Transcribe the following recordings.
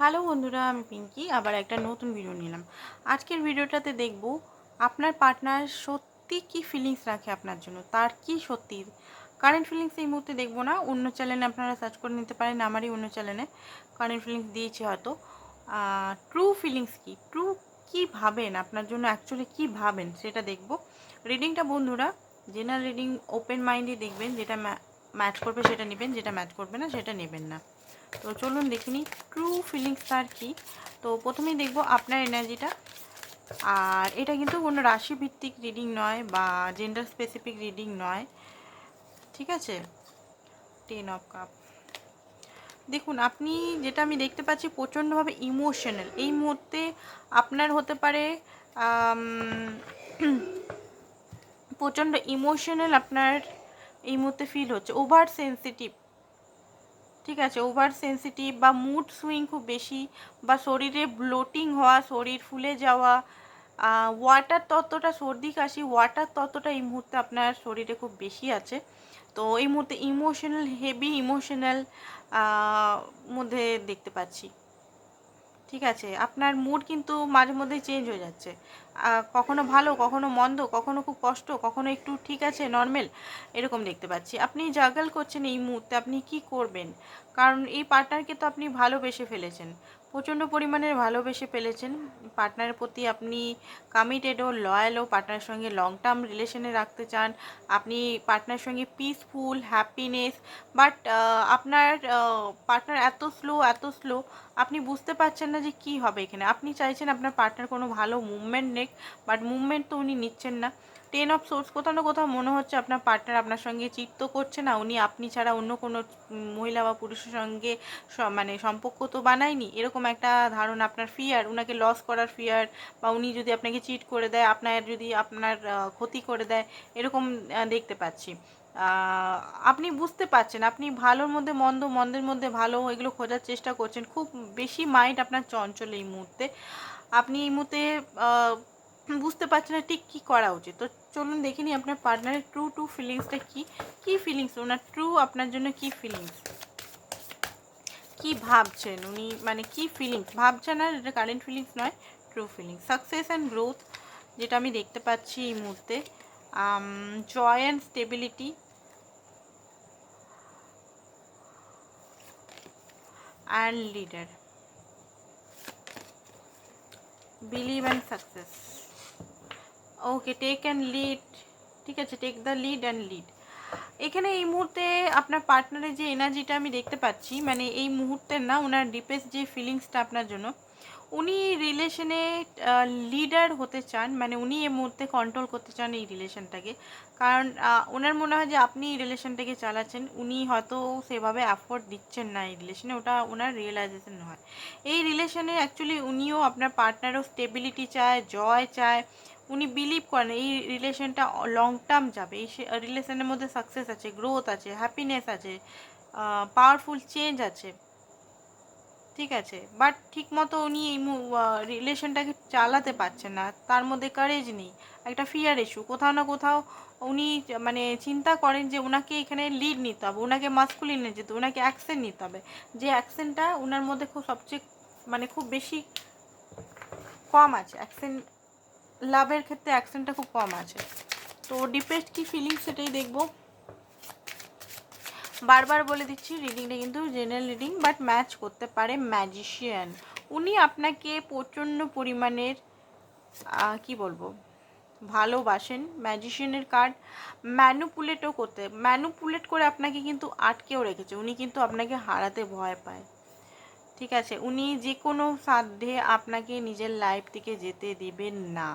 Hello বন্ধুরা, আমি পিঙ্কি, আবার একটা নতুন ভিডিও নিলাম। আজকের ভিডিওটাতে দেখব আপনার পার্টনার সত্যি কি ফিলিংস রাখে আপনার জন্য, তার কি সত্যি? কারেন্ট ফিলিংস এই মুহূর্তে দেখব না, অন্য চ্যানেলে আপনারা সার্চ করে নিতে পারেন, আমারই অন্য চ্যানেলে কারেন্ট ফিলিংস দিয়েছি হয়তো। ট্রু ফিলিংস কি? ট্রু কি ভাবেন? আপনার জন্য অ্যাকচুয়ালি কি ভাবেন? সেটা দেখব। রিডিংটা বন্ধুরা জেনারেল রিডিং ওপেন মাইন্ডে দেখবেন, যেটা ম্যাচ করবে সেটা নেবেন, যেটা ম্যাচ করবে না, সেটা নেবেন না। তো চলুন দেখিনি ট্রু ফিলিংস তার কি। তো প্রথমেই দেখব আপনার এনার্জিটা। আর এটা কিন্তু কোনো রাশিভিত্তিক রিডিং নয় বা জেন্ডার স্পেসিফিক রিডিং নয়। ঠিক আছে? টেন অফ কাপ দেখুন, আপনি যেটা আমি দেখতে পাচ্ছি প্রচণ্ডভাবে ইমোশনাল এই মুহূর্তে আপনার হতে পারে প্রচণ্ড ইমোশনাল আপনার এই মুহূর্তে ফিল হচ্ছে। ওভার সেন্সিটিভ ঠিক আছে ওভার সেন্সিটিভ বা মুড সুইং খুব বেশি বা শরীরে ব্লোটিং হওয়া, শরীর ফুলে যাওয়া ওয়াটার তত্ত্বটা সর্দি, কাশি ওয়াটার তত্ত্বটা এই মুহূর্তে আপনার শরীরে খুব বেশি আছে। তো এই মুহূর্তে ইমোশনাল হেভি ইমোশনাল মধ্যে দেখতে পাচ্ছি। ঠিক আছে, আপনার মুড কিন্তু মাঝে মধ্যে চেঞ্জ হয়ে যাচ্ছে। কখনো ভালো, কখনো মন্দ, কখনো খুব কষ্ট, কখনো একটু ঠিক আছে নর্মাল এরকম দেখতে পাচ্ছি। আপনি জাগাল করছেন এই মুহূর্তে, আপনি কি করবেন? কারণ এই পার্টনারকে তো আপনি ভালোবেসে ফেলেছেন। প্রচণ্ড পরিমাণে ভালোবেসে ফেলেছেন। পার্টনারের প্রতি আপনি কমিটেডও লয়ালও পার্টনারের সঙ্গে লং টার্ম রিলেশনে রাখতে চান। আপনি পার্টনারের সঙ্গে পিসফুল হ্যাপিনেস বাট আপনার পার্টনার এত স্লো এত স্লো আপনি বুঝতে পারছেন না যে কি হবে এখানে। আপনি চাইছেন আপনার পার্টনার কোনো ভালো মুভমেন্ট নেক বাট মুভমেন্ট তো উনি নিচ্ছেন না। টেন অফ সোর্স কোথাও না কোথাও মনে হচ্ছে আপনার পার্টনার আপনার সঙ্গে চিত্ত করছে না। উনি আপনি ছাড়া অন্য কোনো মহিলা বা পুরুষের সঙ্গে মানে সম্পর্ক তো বানায়নি। এরকম একটা ধারণা, আপনার ফিয়ার উনাকে লস করার ফিয়ার বা উনি যদি আপনাকে চিট করে দেয়, আপনার যদি আপনার ক্ষতি করে দেয়, এরকম দেখতে পাচ্ছি। আপনি বুঝতে পারছেন, আপনি ভালোর মধ্যে মন্দ, মন্দের মধ্যে ভালো, এগুলো খোঁজার চেষ্টা করছেন। খুব বেশি মাইন্ড আপনার চঞ্চল এই মুহূর্তে। আপনি এই মুহূর্তে বুঝতে পারছেন না ঠিক কী করা উচিত। তো চলুন দেখে নিই আপনার পার্টনারের ট্রু টু ফিলিংসটা কী? কী ফিলিংস ওনার ট্রু আপনার জন্য কী ফিলিংস কি ভাবছেন উনি? মানে কি ফিলিংস ভাবছেন আর এটা কারেন্ট ফিলিংস নয় true feelings success and growth যেটা আমি দেখতে পাচ্ছি এই মুহূর্তে joy and stability and leader believe and success okay take and lead ঠিক আছে take the lead and lead এখানে এই মুহূর্তে আপনার পার্টনারের যে এনার্জিটা আমি দেখতে পাচ্ছি মানে এই মুহূর্তের না ওনার ডিপেস্ট যে ফিলিংসটা আপনার জন্য, উনি রিলেশনে লিডার হতে চান মানে উনি এই মুহূর্তে কন্ট্রোল করতে চান এই রিলেশনটাকে কারণ ওনার মনে হয় যে আপনি এই রিলেশনটাকে চালাচ্ছেন, উনি হয়তো সেভাবে অ্যাফোর্ড দিচ্ছেন না এই রিলেশনে ওটা ওনার রিয়েলাইজেশন হয়। এই রিলেশনে অ্যাকচুয়ালি উনিও আপনার পার্টনারও স্টেবিলিটি চায় জয় চায় উনি বিলিভ করেন, এই রিলেশনটা লং টার্ম যাবে। এই রিলেশনের মধ্যে সাকসেস আছে গ্রোথ আছে হ্যাপিনেস আছে পাওয়ারফুল চেঞ্জ আছে। ঠিক আছে? বাট ঠিক মতো উনি এই রিলেশনটাকে চালাতে পারছেন না। তার মধ্যে কারেজ নেই। একটা ফিয়ার ইস্যু কোথাও না কোথাও উনি মানে চিন্তা করেন যে ওনাকে এখানে লিড নিতে হবে ওনাকে মাস্কুলিন যেতে ওনাকে অ্যাকশন নিতে হবে। যে অ্যাকশনটা ওনার মধ্যে খুব সবচেয়ে মানে খুব বেশি কম আছে। অ্যাকশন লাভের ক্ষেত্রে অ্যাকশনটা খুব কম আছে। তো ডিপেস্ট কি ফিলিংস সেটাই দেখব। বারবার বলে দিচ্ছি রিডিংটা কিন্তু জেনারেল রিডিং বাট ম্যাচ করতে পারে ম্যাজিশিয়ান উনি আপনাকে প্রচণ্ড পরিমাণের কি বলব, ভালোবাসেন। ম্যাজিশিয়ানের কার্ড ম্যানুপুলেটও করতে ম্যানুপুলেট করে আপনাকে কিন্তু আটকেও রেখেছে। উনি কিন্তু আপনাকে হারাতে ভয় পায়। ঠিক আছে, উনি যে কোনো সাধ্যে আপনাকে নিজের লাইফ থেকে যেতে দেবেন না।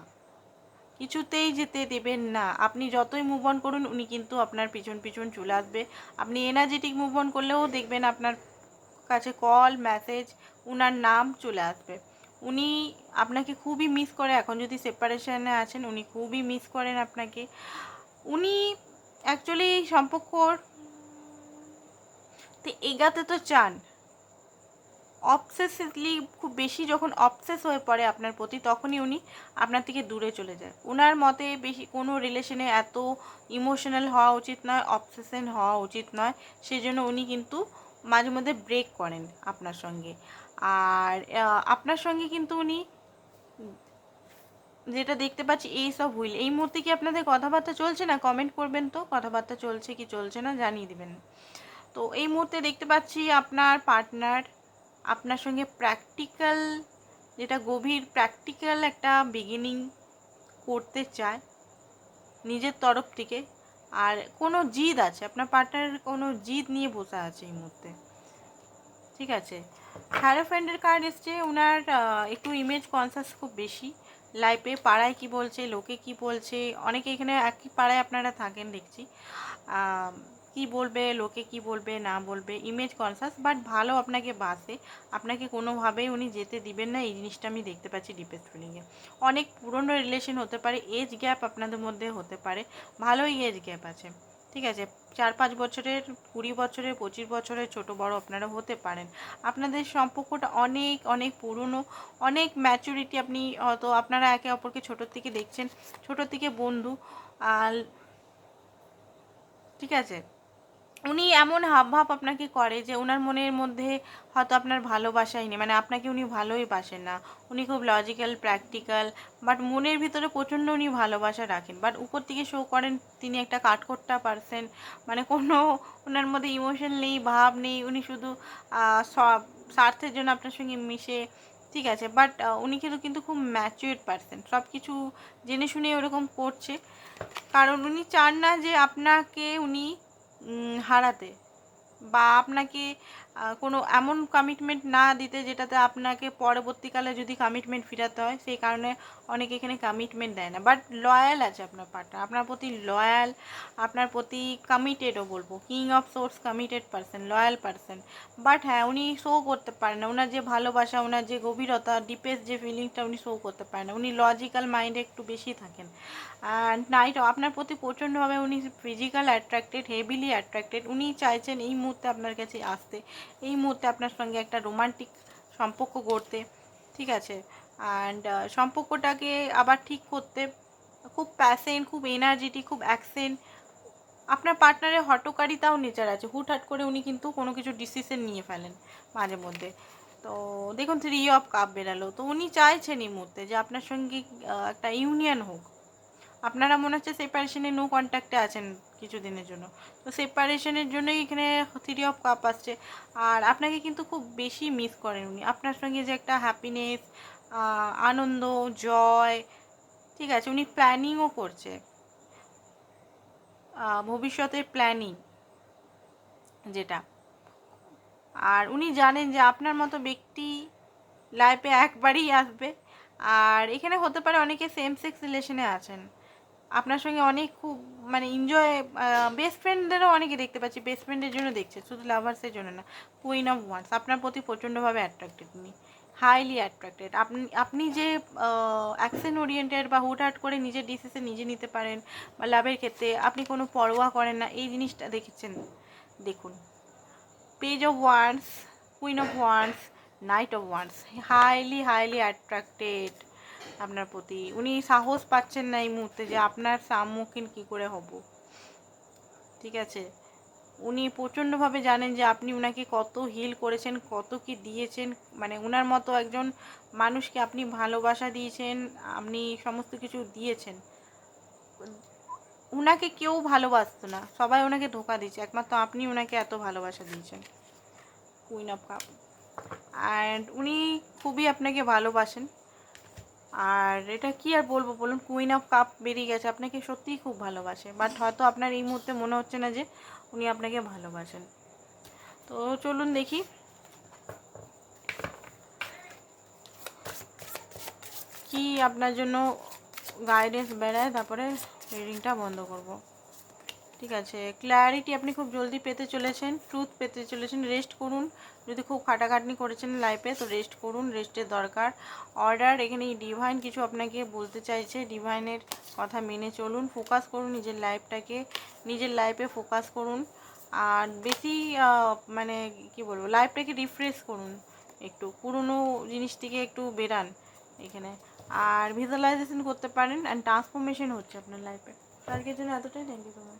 কিছুতেই যেতে দেবেন না। আপনি যতই মুভ অন করুন, উনি কিন্তু আপনার পিছন পিছন চলে আসবে। আপনি এনার্জেটিক মুভ অন করলেও দেখবেন আপনার কাছে কল মেসেজ উনার নাম চলে আসবে। উনি আপনাকে খুবই মিস করে। এখন যদি সেপারেশনে আছেন, উনি খুবই মিস করেন আপনাকে। উনি অ্যাকচুয়ালি সম্পর্কর এগাতে তো চান। অবসেসিভলি খুব বেশি যখন অবসেস হয়ে পড়ে আপনার প্রতি, তখনই উনি আপনার থেকে দূরে চলে যায়। ওনার মতে বেশি কোনো রিলেশনে এত ইমোশনাল হওয়া উচিত নয় অবসেশন হওয়া উচিত নয় সেই জন্য উনি কিন্তু মাঝে মধ্যে ব্রেক করেন আপনার সঙ্গে। আর আপনার সঙ্গে কিন্তু উনি যেটা দেখতে পাচ্ছি এই সব হুইল এই মুহূর্তে কি আপনাদের কথাবার্তা চলছে না? কমেন্ট করবেন তো? কথাবার্তা চলছে কি চলছে না? জানিয়ে দিবেন। তো এই মুহূর্তে দেখতে পাচ্ছি আপনার পার্টনার আপনার সঙ্গে প্র্যাকটিক্যাল যেটা গভীর প্র্যাকটিক্যাল একটা বিগিনিং করতে চায়, নিজের তরফ থেকে। আর কোনো জিদ আছে, আপনার পার্টনারের কোনো জিদ নিয়ে বসে আছে এই মুহূর্তে। ঠিক আছে? হ্যারো ফ্রেন্ডের কার্ড এসছে ওনার একটু ইমেজ কনসাস খুব বেশি। লাইফে পাড়ায় কি বলছে, লোকে কি বলছে, অনেকে এখানে একই পাড়ায় আপনারা থাকেন দেখছি। কি বলবে, লোকে কি বলবে, না বলবে ইমেজ কনসাস বাট ভালো আপনাকে বাসে। আপনাকে কোনোভাবেই উনি যেতে দিবেন না, এই জিনিসটা আমি দেখতে পাচ্ছি ডিপেস্ট ফিলিংয়ে অনেক পুরনো রিলেশন হতে পারে এজ গ্যাপ আপনাদের মধ্যে হতে পারে, ভালোই এজ গ্যাপ আছে। ঠিক আছে, চার পাঁচ বছরের, কুড়ি বছরের, পঁচিশ বছরের ছোট বড় আপনারা হতে পারেন। আপনাদের সম্পর্কটা অনেক অনেক পুরনো, অনেক ম্যাচুরিটি আপনি হয়তো আপনারা একে অপরকে ছোটোর থেকে দেখছেন ছোটোর থেকে বন্ধু, আর ঠিক আছে। উনি এমন হাবভাব আপনাকে করে যে ওনার মনের মধ্যে হয়তো আপনার ভালোবাসাই নেই। মানে আপনাকে উনি ভালোই বাসেন না। উনি খুব লজিক্যাল প্র্যাকটিক্যাল বাট মনের ভিতরে প্রচণ্ড উনি ভালোবাসা রাখেন। বাট উপর থেকে শো করেন তিনি একটা কাঠখোট্টা পারসেন মানে কোনো ওনার মধ্যে ইমোশন নেই, ভাব নেই। উনি শুধু সব, স্বার্থের জন্য আপনার সঙ্গে মিশে, ঠিক আছে? বাট উনি কিন্তু কিন্তু খুব ম্যাচিউর পারসন সব কিছু জেনে শুনে ওরকম করছে। কারণ উনি চান না যে আপনাকে উনি হারাতে। বা আপনাকে কোনো এমন কমিটমেন্ট না দিতে যেটাতে আপনাকে পরবর্তীকালে যদি কমিটমেন্ট ফিরাতে হয়, সেই কারণে অনেকে এখানে কমিটমেন্ট দেয় না। বাট লয়াল আছে আপনার পার্টনার আপনার প্রতি লয়াল আপনার প্রতি কমিটেডও বলব। King of swords committed person loyal person but হ্যাঁ উনি শো করতে পারেন না। ওনার যে ভালোবাসা ওনার যে গভীরতা ডিপেস্ট যে ফিলিংসটা উনি শো করতে পারেন না। উনি লজিক্যাল মাইন্ডে একটু বেশি থাকেন। অ্যান্ড নাইট আপনার প্রতি প্রচণ্ডভাবে উনি ফিজিক্যাল অ্যাট্রাক্টেড হেভিলি অ্যাট্রাক্টেড উনি চাইছেন এই মুহূর্তে আপনার কাছে আসতে। এই মুহূর্তে আপনার সঙ্গে একটা রোমান্টিক সম্পর্ক গড়তে, ঠিক আছে? অ্যান্ড সম্পর্কটাকে আবার ঠিক করতে, খুব প্যাসেন্ট খুব এনার্জেটিক খুব অ্যাকসেন্ট আপনার পার্টনারের হটকারিতাও নেচার আছে। হুটহাট করে উনি কিন্তু কোনো কিছু ডিসিশন নিয়ে ফেলেন মাঝে মধ্যে। তো দেখুন থ্রি অফ কাপ বেরালো। তো উনি চাইছেন এই মুহূর্তে যে আপনার সঙ্গে একটা ইউনিয়ন হোক। আপনারা মনে হচ্ছে সেপারেশনে নো কন্ট্যাক্টে আছেন কিছুদিনের জন্য। তো সেপারেশনের জন্যই এখানে থ্রি অফ কাপ আসছে। আর আপনাকে কিন্তু খুব বেশি মিস করেন উনি। আপনার সঙ্গে যে একটা হ্যাপিনেস আনন্দ, জয়, ঠিক আছে, উনি প্ল্যানিংও করছে। ভবিষ্যতের প্ল্যানিং যেটা। আর উনি জানেন যে আপনার মতো ব্যক্তি লাইফে একবারই আসবে। আর এখানে হতে পারে অনেকে সেম সেক্স রিলেশনে আছেন। আপনার সঙ্গে অনেক খুব মানে এনজয় বেস্ট ফ্রেন্ডদেরও অনেকে দেখতে পাচ্ছি বেস্ট ফ্রেন্ডের জন্য দেখছে, শুধু লাভার্সের জন্য না কুইন অফ ওয়ান্স আপনার প্রতি প্রচণ্ডভাবে অ্যাট্রাক্টেড উনি হাইলি অ্যাট্রাক্টেড আপনি আপনি যে অ্যাকশন ওরিয়েন্টেড বা হুটহাট করে নিজের ডিসিশন নিজে নিতে পারেন বা লাভের ক্ষেত্রে আপনি কোনো পরোয়া করেন না, এই জিনিসটা দেখেছেন? দেখুন page of wands queen of wands knight of wands highly highly attracted আপনার প্রতি। উনি সাহস পাচ্ছেন না এই মুহূর্তে যে আপনার সম্মুখীন কী করে হব। ঠিক আছে? উনি প্রচণ্ডভাবে জানেন যে আপনি উনাকে কত হিল করেছেন, কত কি দিয়েছেন। মানে উনার মতো একজন মানুষকে আপনি ভালোবাসা দিয়েছেন, আপনি সমস্ত কিছু দিয়েছেন। উনাকে কেউ ভালোবাসতো না। সবাই ওনাকে ধোকা দিয়েছে। একমাত্র আপনি ওনাকে এত ভালোবাসা দিয়েছেন। কুইন অফ কাপ অ্যান্ড উনি খুবই আপনাকে ভালোবাসেন। আর এটা কি আর বলব বলুন কুইন অফ কাপ বেরিয়ে গেছে। আপনাকে সত্যিই খুব ভালোবাসে। বাট হয়তো আপনার এই মুহূর্তে মনে হচ্ছে না যে উনি আপনাকে ভালোবাসেন। তো চলুন দেখি। কি আপনার জন্য গাইডেন্স বেড়ায়? তারপরে রিডিংটা বন্ধ করব। ঠিক আছে। ক্ল্যারিটি আপনি খুব জলদি পেতে চলেছেন ট্রুথ পেতে চলেছেন। রেস্ট করুন। যদি খুব খাটাখাটনি করেছেন লাইফে তো রেস্ট করুন রেস্টের দরকার। অর্ডার এখানে ডিভাইন কিছু আপনাকে বলতে চাইছে। ডিভাইনের কথা মেনে চলুন ফোকাস করুন নিজের লাইফটাকে নিজের লাইফে ফোকাস করুন। আর বেশি মানে কি বলব লাইফটাকে রিফ্রেশ করুন একটু। পুরনো জিনিস থেকে একটু বেরান এখানে। আর ভিজুয়ালাইজেশন করতে পারেন। অ্যান্ড ট্রান্সফরমেশন হচ্ছে আপনার লাইফে কালকের জন্য এতটাই। Thank you so much